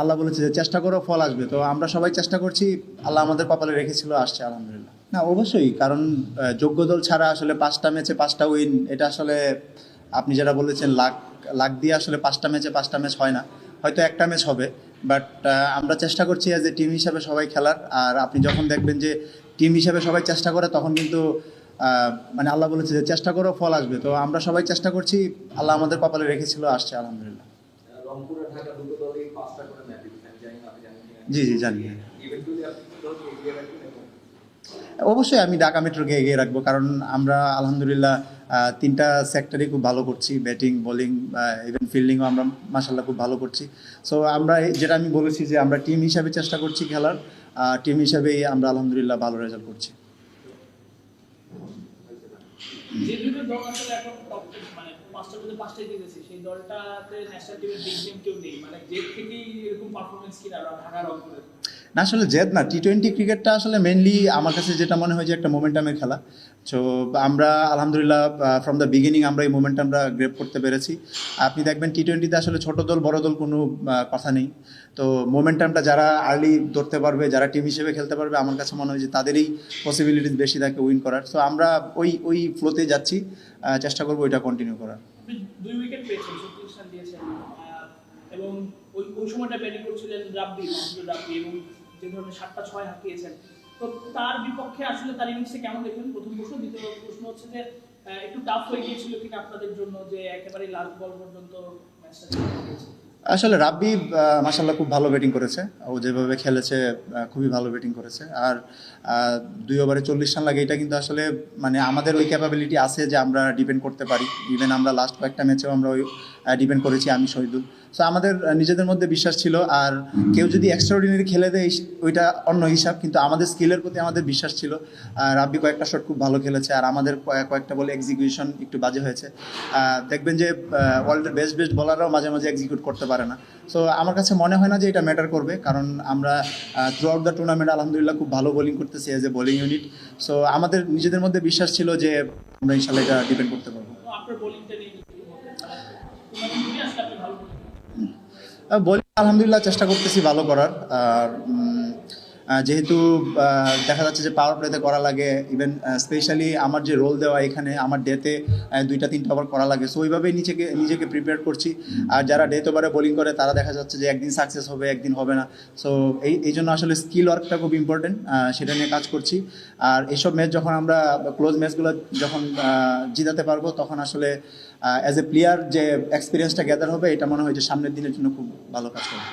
আল্লাহ বলেছে যে, চেষ্টা করো, ফল আসবে। তো আমরা সবাই চেষ্টা করছি, আল্লাহ আমাদের কপালে রেখেছিল, আসছে, আলহামদুলিল্লাহ। না, অবশ্যই, কারণ যোগ্য দল ছাড়া আসলে পাঁচটা ম্যাচে পাঁচটা উইন এটা আসলে আপনি যেটা বলেছেন, লাখ লাখ দিয়ে আসলে পাঁচটা ম্যাচে পাঁচটা ম্যাচ হয় না। হয়তো একটা ম্যাচ হবে বাট আমরা চেষ্টা করছি অ্যাজ এ টিম হিসাবে সবাই খেলার। আর আপনি যখন দেখবেন যে টিম হিসাবে সবাই চেষ্টা করে, তখন কিন্তু মানে আল্লাহ বলেছে যে, চেষ্টা করো, ফল আসবে। তো আমরা সবাই চেষ্টা করছি, আল্লাহ আমাদের কপালে রেখেছিল, আসছে, আলহামদুলিল্লাহ। ঢাকা দুটো দলই পাঁচটা করে ম্যাচ আমি জানি না জি জি জানি। ইভেন্টুয়ালি আপনি এগিয়ে রাখবেন অবশ্যই আমি ঢাকা মেট্রোকে এগিয়ে রাখব কারণ আমরা আলহামদুলিল্লাহ তিনটা সেক্টরে খুব ভালো করছি ব্যাটিং বোলিং ইভেন ফিল্ডিংও আমরা মাসাল্লাহ খুব ভালো করছি। সো আমরা এই- যেটা আমি বলেছি যে আমরা টিম হিসাবে চেষ্টা করছি খেলার টিম হিসাবেই আমরা আলহামদুলিল্লাহ ভালো রেজাল্ট করছি। যে দুটো দল আসলে এখন মানে পাঁচটা মধ্যে পাঁচটাই জিতেছে সেই দলটাতে ন্যাশনাল টিমের বিগ নেম কেউ নেই। মানে যে থেকেই এরকম পারফরমেন্স কিনা ঢাকা রংপুরের না, আসলে জেদ না। টি টোয়েন্টি ক্রিকেটটা আসলে মেনলি আমার কাছে যেটা মনে হয় যে একটা মোমেন্টামের খেলা। সো আমরা আলহামদুলিল্লাহ ফ্রম দ্য বিগিনিং আমরা এই মোমেন্টামটা গ্রেপ করতে পেরেছি। আপনি দেখবেন টি টোয়েন্টিতে আসলে ছোট দল, বড় দল কোনো কথা নেই। তো মোমেন্টামটা যারা আর্লি ধরতে পারবে, যারা টিম হিসেবে খেলতে পারবে, আমার কাছে মনে হয় যে তাদেরই পসিবিলিটিস বেশি থাকে উইন করার। সো আমরা ওই ওই ফ্লোতে যাচ্ছি। চেষ্টা করব ওইটা কন্টিনিউ করার। দুই উইকেট পেয়েছেন এবং ওই ওই সময়টা ব্যাটিং করছিলেন রাব্বি রাব্বি এবং যে ধরনের সাতটা ছয় হাঁকিয়েছেন। তো তার বিপক্ষে আসলে তার ইনিংসে কেমন দেখলেন? প্রথম প্রশ্ন, দ্বিতীয় প্রশ্ন হচ্ছে যে একটু টাফ হয়ে গিয়েছিল কিনা আপনাদের জন্য যে একেবারে লাস্ট বল পর্যন্ত ম্যাচটা আসলে রাব্বি মাসাল্লাহ খুব ভালো ব্যাটিং করেছে। ও যেভাবে খেলেছে খুবই ভালো ব্যাটিং করেছে। আর দুই ওভারে চল্লিশ রান লাগে, এটা কিন্তু আসলে মানে আমাদের ওই ক্যাপাবিলিটি আছে যে আমরা ডিপেন্ড করতে পারি। ইভেন আমরা লাস্ট কয়েকটা ম্যাচেও আমরা ওই ডিপেন্ড করেছি আমি, শহীদুল। সো আমাদের নিজেদের মধ্যে বিশ্বাস ছিল। আর কেউ যদি এক্সট্রাঅর্ডিনারি খেলে দেয় ওইটা অন্য হিসাব। কিন্তু আমাদের স্কিলের প্রতি আমাদের বিশ্বাস ছিল। আর রাব্বি কয়েকটা শট খুব ভালো খেলেছে। আর আমাদের কয়েক- কয়েকটা বলে এক্সিকিউশন একটু বাজে হয়েছে। দেখবেন যে ওয়ার্ল্ডের বেস্ট বেস্ট বলাররাও মাঝে মাঝে এক্সিকিউট করতে পারে। না। সো আমার কাছে মনে হয় না যে এটা ম্যাটার করবে কারণ আমরা থ্রু আউট দ্য টুর্নামেন্ট আলহামদুলিল্লাহ খুব ভালো বোলিং করতেছি as a bowling unit so আমাদের নিজেদের মধ্যে বিশ্বাস ছিল যে আমরা ইনশাল্লাহ এটা ডিপেন্ড করতে পারব। বোলিং আলহামদুলিল্লাহ চেষ্টা করতেছি ভালো করার। আর যেহেতু দেখা যাচ্ছে যে পাওয়ার প্লেতে করা লাগে ইভেন স্পেশালি আমার যে রোল দেওয়া এখানে, আমার ডেতে দুইটা তিনটা ওভার করা লাগে। সো ওইভাবেই নিজেকে নিজেকে প্রিপেয়ার করছি। আর যারা ডেথ ওভারে বোলিং করে, তারা দেখা যাচ্ছে যে একদিন সাকসেস হবে, একদিন হবে না। সো এই এই জন্য আসলে স্কিল ওয়ার্কটা খুব ইম্পর্টেন্ট সেটা নিয়ে কাজ করছি। আর এইসব ম্যাচ যখন আমরা ক্লোজ ম্যাচগুলো যখন জিতাতে পারব, তখন আসলে অ্যাজ এ প্লেয়ার যে এক্সপিরিয়েন্সটা গ্যাদার হবে, এটা মনে হয় যে সামনের দিনের জন্য খুব ভালো কাজ করবে.